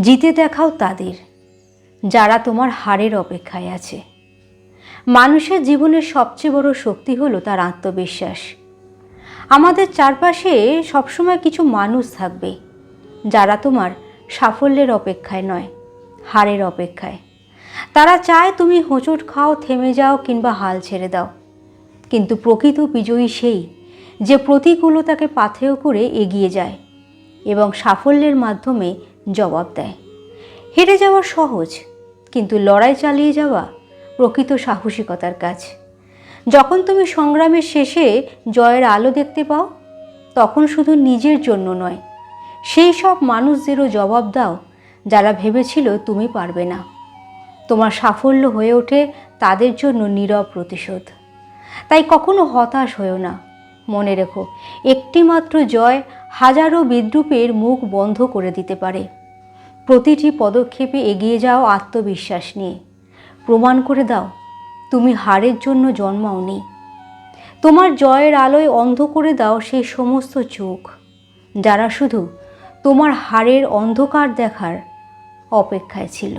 জিতে দেখাও তাদের, যারা তোমার হারের অপেক্ষায় আছে। মানুষের জীবনের সবচেয়ে বড় শক্তি হলো তার আত্মবিশ্বাস। আমাদের চারপাশে সবসময় কিছু মানুষ থাকবে, যারা তোমার সাফল্যের অপেক্ষায় নয়, হারের অপেক্ষায়। তারা চায় তুমি হোঁচট খাও, থেমে যাও কিংবা হাল ছেড়ে দাও। কিন্তু প্রকৃত বিজয়ী সেই যে প্রতিকূলতাকে পাথেয় করে এগিয়ে যায় এবং সাফল্যের মাধ্যমে জবাব দেয়। হেরে যাওয়া সহজ, কিন্তু লড়াই চালিয়ে যাওয়া প্রকৃত সাহসিকতার কাজ। যখন তুমি সংগ্রামের শেষে জয়ের আলো দেখতে পাও, তখন শুধু নিজের জন্য নয়, সেই সব মানুষদেরও জবাব দাও যারা ভেবেছিল তুমি পারবে না। তোমার সাফল্য হয়ে ওঠে তাদের জন্য নীরব প্রতিশোধ। তাই কখনো হতাশ হয়েও না। মনে রেখো, একটিমাত্র জয় হাজারো বিদ্রুপের মুখ বন্ধ করে দিতে পারে। প্রতিটি পদক্ষেপে এগিয়ে যাও আত্মবিশ্বাস নিয়ে। প্রমাণ করে দাও, তুমি হারের জন্য জন্মাওনি। তোমার জয়ের আলোয় অন্ধ করে দাও সেই সমস্ত চোখ, যারা শুধু তোমার হারের অন্ধকার দেখার অপেক্ষায় ছিল।